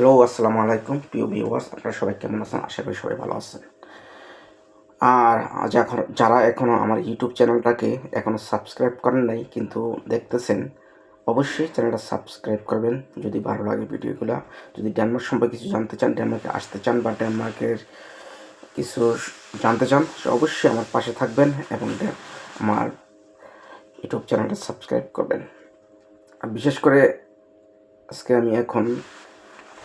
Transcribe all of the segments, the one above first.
Hello আসসালামু আলাইকুম, প্রিয় ভিউয়ার্স আপনারা সবাই কেমন আছেন? আশা করি সবাই ভালো আছেন। আর যখন যারা এখনও আমার ইউটিউব চ্যানেলটাকে এখনও সাবস্ক্রাইব করেন নাই, কিন্তু দেখতেছেন, অবশ্যই চ্যানেলটা সাবস্ক্রাইব করবেন। যদি ভালো লাগে ভিডিওগুলো, যদি ডেনমার্ক সম্পর্কে কিছু জানতে চান ডেনমার্কে আসতে চান বা ডেনমার্কের কিছু জানতে চান অবশ্যই আমার পাশে থাকবেন এবং আমার ইউটিউব চ্যানেলটা সাবস্ক্রাইব করবেন। আর বিশেষ করে আজকে আমি এখন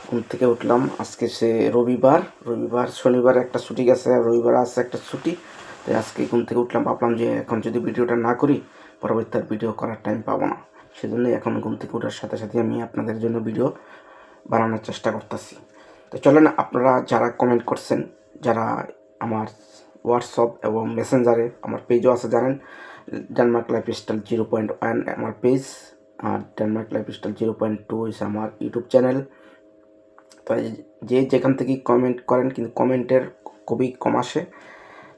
ঘুম থেকে উঠলাম। আজকে সে রবিবার রবিবার, শনিবার একটা ছুটি গেছে, আর রবিবার আছে একটা ছুটি। তাই আজকে ঘুম থেকে উঠলাম, ভাবলাম যে এখন যদি ভিডিওটা না করি, পরবর্তী আর ভিডিও করার টাইম পাবো না। সেজন্যই এখন ঘুম থেকে ওঠার সাথে সাথে আমি আপনাদের জন্য ভিডিও বানানোর চেষ্টা করতেছি। তো চলেন, আপনারা যারা কমেন্ট করছেন, যারা আমার হোয়াটসঅ্যাপ এবং মেসেঞ্জারে আমার পেজও আছে জানেন Denmark life style zero point one আমার পেজ আর Denmark life style zero point two হচ্ছে আমার ইউটিউব চ্যানেল তাই যে যেখান থেকে কমেন্ট করেন কিন্তু কমেন্টের খুবই কম আসে।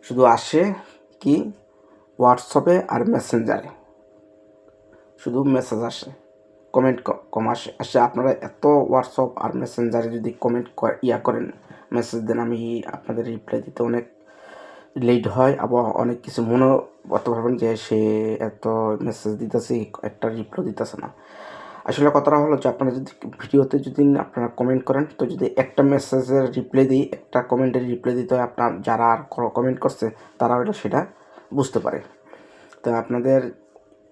শুধু আসে কি হোয়াটসঅ্যাপে আর মেসেঞ্জারে শুধু মেসেজ আসে কমেন্ট কম আসে। আসে আপনারা এত হোয়াটসঅ্যাপ আর মেসেঞ্জারে যদি কমেন্ট ইয়া করেন মেসেজ দেন, আমি আপনাদের রিপ্লাই দিতে অনেক লেট হয়। আবার অনেক কিছু মনে করতে পারবেন যে সে এত মেসেজ দিতেছে, একটা রিপ্লাই দিতেছে না। আসলে কথাটা হলো যে আপনারা যদি ভিডিওতে যদি আপনারা কমেন্ট করেন, তো যদি একটা মেসেজের রিপ্লাই দিই, একটা কমেন্টের রিপ্লাই দিতে হয় আপনার, যারা আর কমেন্ট করছে তারা হয়তো সেটা বুঝতে পারে। তো আপনাদের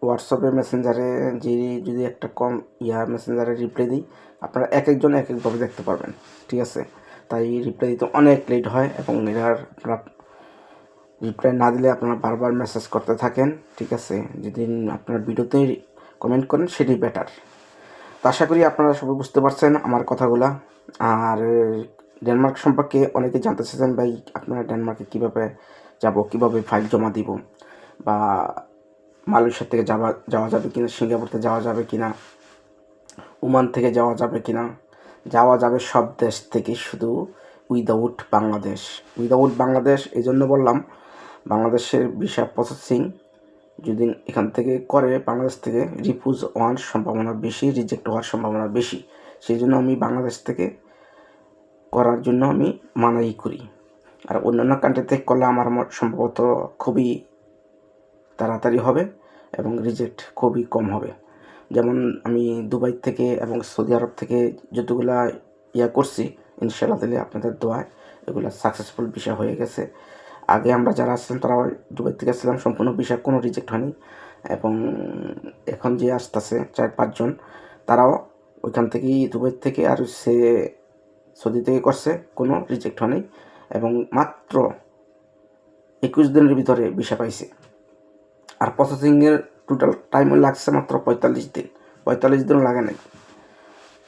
হোয়াটসঅ্যাপে মেসেঞ্জারে যে যদি একটা কম, ইয়া মেসেঞ্জারে রিপ্লাই দিই, আপনারা এক একজন এক একভাবে দেখতে পারবেন, ঠিক আছে? তাই রিপ্লাই দিতে অনেক লেট হয় এবং এটার আপনারা রিপ্লাই না দিলে আপনারা বারবার মেসেজ করতে থাকেন, ঠিক আছে? যদি আপনার ভিডিওতে কমেন্ট করেন সেটাই বেটার আশা করি আপনারা সবাই বুঝতে পারছেন আমার কথাগুলা। আর, ডেনমার্ক সম্পর্কে অনেকে জানতে চাইছেন, ভাই, আপনারা ডেনমার্কে কীভাবে যাব? কীভাবে ফাইল জমা দিব? বা মালয়েশিয়া থেকে যাওয়া যাওয়া যাবে কিনা? সিঙ্গাপুর থেকে যাওয়া যাবে কিনা? ওমান থেকে যাওয়া যাবে কিনা? যাওয়া যাবে সব দেশ থেকে শুধু উইদাউট বাংলাদেশ। উইদাউট বাংলাদেশ, এই জন্য বললাম, বাংলাদেশের ভিসা প্রসেসিং যদি এখান থেকে করে বাংলাদেশ থেকে রিফিউজ হওয়ার সম্ভাবনা বেশি রিজেক্ট হওয়ার সম্ভাবনা বেশি, সেই জন্য আমি বাংলাদেশ থেকে করার জন্য আমি মানাই করি। আর অন্যান্য কান্ট্রি থেকে করলে আমার সম্ভবত খুবই তাড়াতাড়ি হবে এবং রিজেক্ট খুবই কম হবে। যেমন আমি দুবাই থেকে এবং সৌদি আরব থেকে যতগুলা ইয়া করছি ইনশাল্লাহ দিলে আপনাদের দোয়ায় এগুলো সাকসেসফুল বিষয় হয়ে গেছে। আগে আমরা যারা আসছিলাম তারা দুবাই থেকে আসছিলাম সম্পূর্ণ বিষয় কোনো রিজেক্ট হয়নি। এবং এখন যে আসতেছে চার পাঁচজন তারাও ওইখান থেকেই দুবাই থেকে আর সে সৌদি থেকে করছে, কোনো রিজেক্ট হয়নি। এবং মাত্র একুশ দিনের ভিতরে ভিসা পাইছে। আর প্রসেসিংয়ের টোটাল টাইম লাগছে মাত্র পঁয়তাল্লিশ দিন। পঁয়তাল্লিশ দিনও লাগে নাই।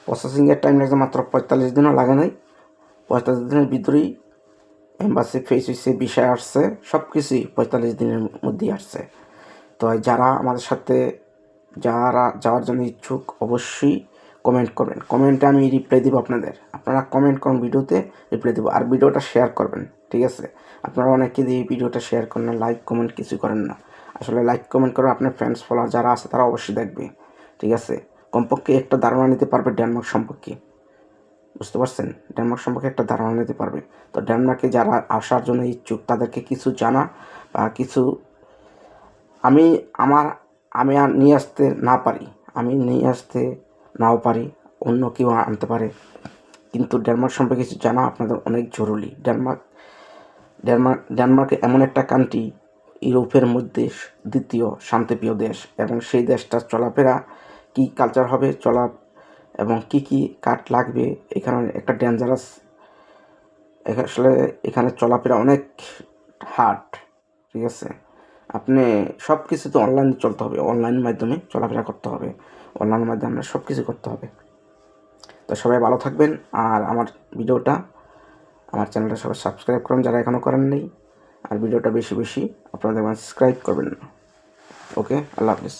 প্রসেসিংয়ের টাইম লাগছে মাত্র পঁয়তাল্লিশ দিনও লাগে নাই। পঁয়তাল্লিশ দিনের ভিতরেই এম্বাসি ফেস হয়েছে বিষয় আসছে সব কিছুই পঁয়তাল্লিশ দিনের মধ্যেই আসছে। তো যারা আমাদের সাথে, যারা যাওয়ার জন্য ইচ্ছুক, অবশ্যই কমেন্ট করবেন। কমেন্টে আমি রিপ্লাই দেবো আপনাদের। আপনারা কমেন্ট করুন ভিডিওতে রিপ্লাই দেবো। আর ভিডিওটা শেয়ার করবেন, ঠিক আছে? আপনারা অনেকে দিয়ে ভিডিওটা শেয়ার করেন না লাইক কমেন্ট কিছু করেন না। আসলে লাইক কমেন্ট করে আপনার ফ্রেন্ডস ফলোয়ার যারা আছে তারা অবশ্যই দেখবে, ঠিক আছে? কমপক্ষে একটা ধারণা নিতে পারবে ডেনমার্ক সম্পর্কে। বুঝতে পারছেন? ডেনমার্ক সম্পর্কে একটা ধারণা নিতে পারবে। তো ডেনমার্কে যারা আসার জন্য ইচ্ছুক, তাদেরকে কিছু জানা বা কিছু আমি আমার, আমি আর নিয়ে আসতে না পারি। আমি নিয়ে আসতে নাও পারি, অন্য কেউ আনতে পারে। কিন্তু ডেনমার্ক সম্পর্কে কিছু জানা আপনাদের অনেক জরুরি। ডেনমার্ক ডেনমার্ক ডেনমার্ক এমন একটা কান্ট্রি ইউরোপের মধ্যে দ্বিতীয় শান্তিপ্রিয় দেশ এবং সেই দেশটার চলাফেরা কী কালচার হবে, চলা এবং কি কি কাঠ লাগবে, এখানে একটা ডেঞ্জারাস আসলে এখানে চলাফেরা অনেক হার্ড ঠিক আছে? আপনি সব কিছু তো অনলাইন চলতে হবে অনলাইন মাধ্যমে চলাফেরা করতে হবে অনলাইনের মাধ্যমে সব কিছু করতে হবে। তো সবাই ভালো থাকবেন, আর আমার ভিডিওটা, আমার চ্যানেলটা সবাই সাবস্ক্রাইব করুন, যারা এখনও করেন নেই, আর ভিডিওটা বেশি বেশি আপনারা দেখবেন সাবস্ক্রাইব করবেন। না ওকে, আল্লাহ হাফিজ।